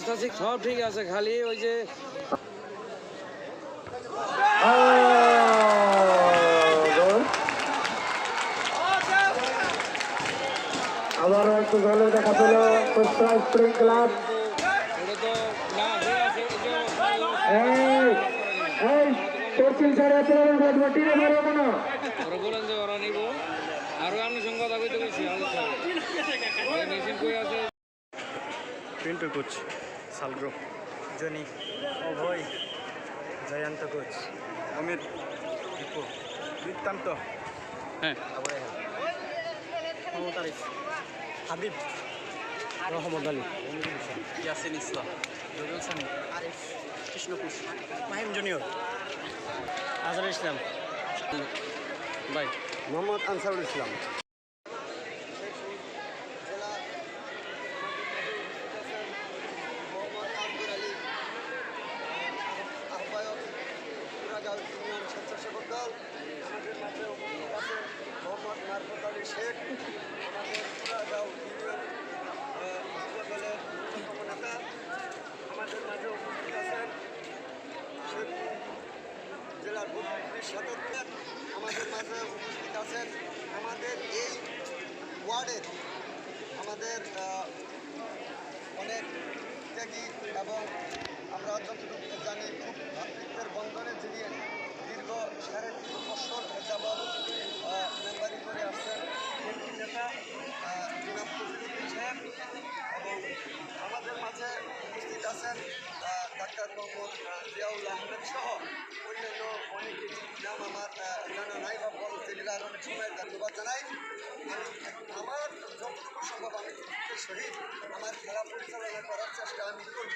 টাছি সব ঠিক আছে খালি ওই যে আবারও একটু জলের দেখা পেল স্প্রিং ক্লাব ওটা তো না ঠিক আছে যে মারো ওরা বলেন ওরা নিব। আরও আমি সঙ্গে কইছি মেশিন কই আছে? পিন্টু কোচ সালগ্রো জনি অভয় জয়ন্ত কোচ অমিত দীপু বৃত্তান্ত। হ্যাঁ। মমতারিফ হাবিব রহমদ আলী ইয়াসিন ইসলাম জরুল সানি আরিফ কৃষ্ণপুর মাহিম জুনিয়র আজহার ইসলাম। ভাই মোহাম্মদ আনসারুল ইসলাম মোহাম্মদ আকবর আলী আহ্বায়ক পুরাগাঁও ইউনিয়ন স্বেচ্ছাসেবক দল আমাদের মাঝে উপস্থিত আছেন মোহাম্মদ মারফত আলী শেখ আমাদের পুরাগাঁও ইউনিয়ন আহ, যুব দলের অন্যতম নেতা আমাদের মাঝে উপস্থিত আছেন শেরপুর জেলার বুদ্ধির সদস্য আমাদের মাঝে উপস্থিত আছেন আমাদের এই ওয়ার্ডের আমাদের অনেক ত্যাগী এবং আমরা যতটুকু জানি খুব ভাতৃত্বের বন্ধনে যিনি দীর্ঘ সাড়ে তিন বছর যাবৎ মেম্বারি করে আসছেন নেতা জনাব সাহেব এবং আমাদের মাঝে উপস্থিত আছেন ডাক্তার জিয়াউল আহমেদ সহ অন্যান্য অনেকে আমার জানা নাই বা বল জেলার অনেক সময় ধন্যবাদ জানাই। আমি আমার যতটুকু সম্ভব আমি সহিত আমার খেলা পরিচালনা করার চেষ্টা আমি করব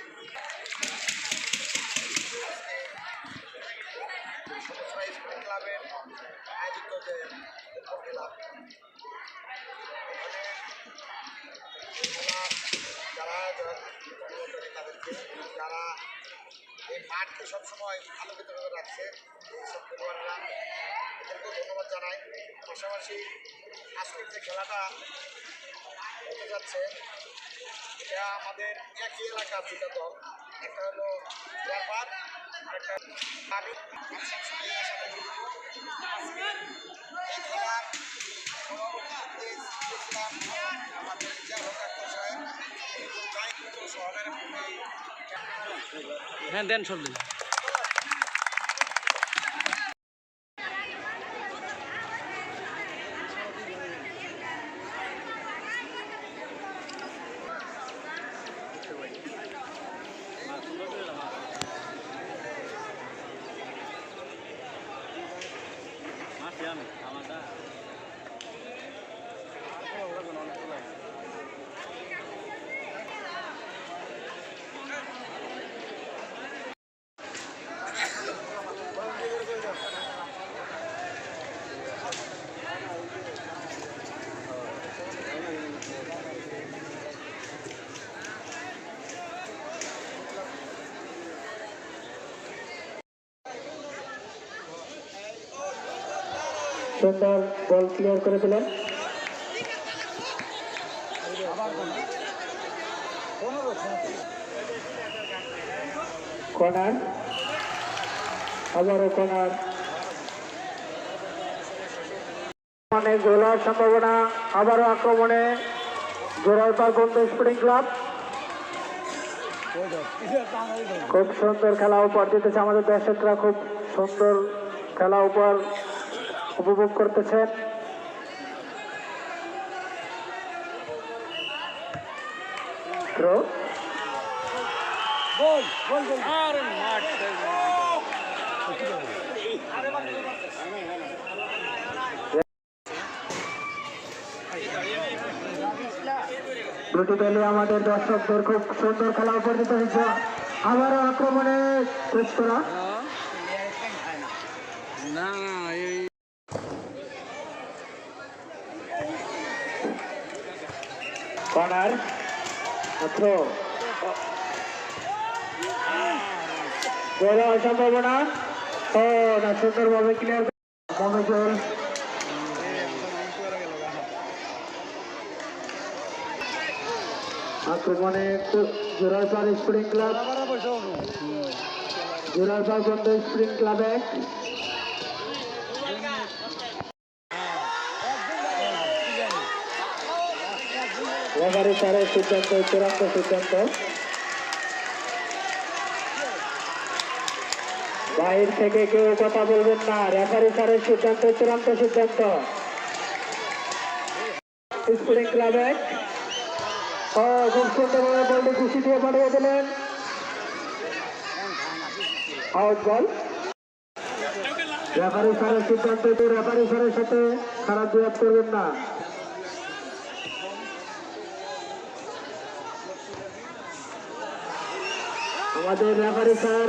ক্লাবের আয়োজিত যে এই মাঠকে সবসময় আলোকিতভাবে রাখছে এইসব খেলোয়াড়রা। এদেরকেও ধন্যবাদ জানাই। পাশাপাশি আজকের যে খেলাটা হতে যাচ্ছে, এটা আমাদের একই এলাকার দুটা দল। একটা হলো ব্যাপার একটা আমি। সবসময় হ্যাঁ দেন সব দিন। সুন্দর বল ক্লিয়ার করে দিলেন কর্নার, আবারও কর্নার। মানে গোলার সম্ভাবনা, আবারও আক্রমণে জোরালপার বন্ধু স্পোর্টিং ক্লাব খুব সুন্দর খেলা উপহার দিতেছে আমাদের দর্শকরা খুব সুন্দর খেলা উপহার উপভোগ করতেছেন দুটি দলে আমাদের দর্শকদের খুব সুন্দর খেলা উপহার দিতে হয়েছে। আবারও আক্রমণে শেষ করা না না এই কর্নার মাত্র গোলার সম্ভাবনা? ও, না, সুন্দরভাবে ক্লিয়ার মনোজল আক্রমণে জোরারপাড় স্প্রিং ক্লাব। জোরারপাড় বন্ধ স্প্রিং ক্লাবে। রেফারি স্যারের সিদ্ধান্ত চূড়ান্ত সিদ্ধান্ত বাইর থেকে কেউ কথা বলবেন না। রেফারি স্যারের সিদ্ধান্ত, চূড়ান্ত সিদ্ধান্ত। স্প্রিং ক্লাবে। খুব সুন্দরভাবে বলটি খুশি দিয়ে পাঠিয়ে দিলেন। আউট বল। রেফারি স্যারের সিদ্ধান্ত, রেফারি স্যারের সাথে খারাপ বিহেভ করবেন না। আমাদের রেফারি স্যার